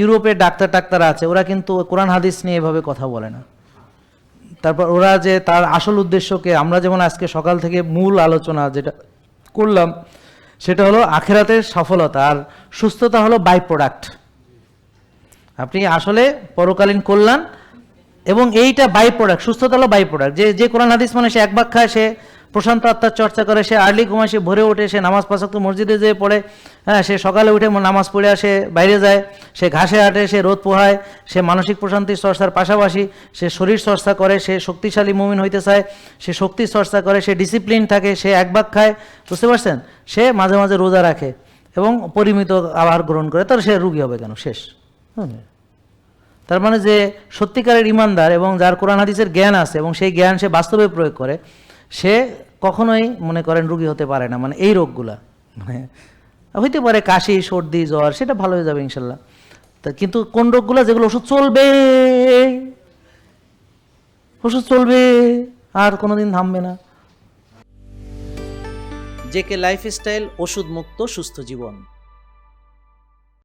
ইউরোপের ডাক্তার টাক্তার আছে, ওরা কিন্তু কোরআন হাদিস নিয়ে এভাবে কথা বলে না। তারপর ওরা যে তার আসল উদ্দেশ্যকে, আমরা যেমন আজকে সকাল থেকে মূল আলোচনা যেটা করলাম, সেটা হলো আখেরাতের সফলতা, আর সুস্থতা হলো বাই প্রোডাক্ট আপনি আসলে পরকালীন কল্যাণ এবং এইটা বাই প্রোডাক্ট সুস্থতা হলো বাই প্রোডাক্ট যে যে কোরআন হাদিস মানে সে এক বাক সে প্রশান্ত আত্মার চর্চা করে, সে আর্লি ঘুমায়, সে ভোরে ওঠে, সে নামাজ পাশাক্ত মসজিদে যেয়ে পড়ে হ্যাঁ সে সকালে উঠে নামাজ পড়ে আসে, বাইরে যায়, সে ঘাসে হাঁটে সে রোদ পোহায়, সে মানসিক প্রশান্তির চর্চার পাশাপাশি সে শরীর চর্চা করে, সে শক্তিশালী মুমিন হইতে চায়, সে শক্তি চর্চা করে, সে ডিসিপ্লিন থাকে, সে এক বাক খায়, বুঝতে পারছেন? সে মাঝে মাঝে রোজা রাখে এবং পরিমিত আহার গ্রহণ করে তার সে রুগী হবে কেন? শেষ। হ্যাঁ। তার মানে যে সত্যিকারের ইমানদার এবং যার কোরআন হাদিসের জ্ঞান আছে এবং সেই জ্ঞান সে বাস্তবে প্রয়োগ করে সে কখনোই মনে করেন রুগী হতে পারে না মানে এই রোগগুলা। মানে হইতে পারে কাশি, সর্দি, জ্বর, সেটা ভালো হয়ে যাবে ইনশাল্লাহ। তা কিন্তু কোন রোগগুলো যেগুলো ওষুধ চলবে? ওষুধ চলবে, আর কোনোদিন থামবে না। জেকে লাইফস্টাইল ওষুধ মুক্ত সুস্থ জীবন।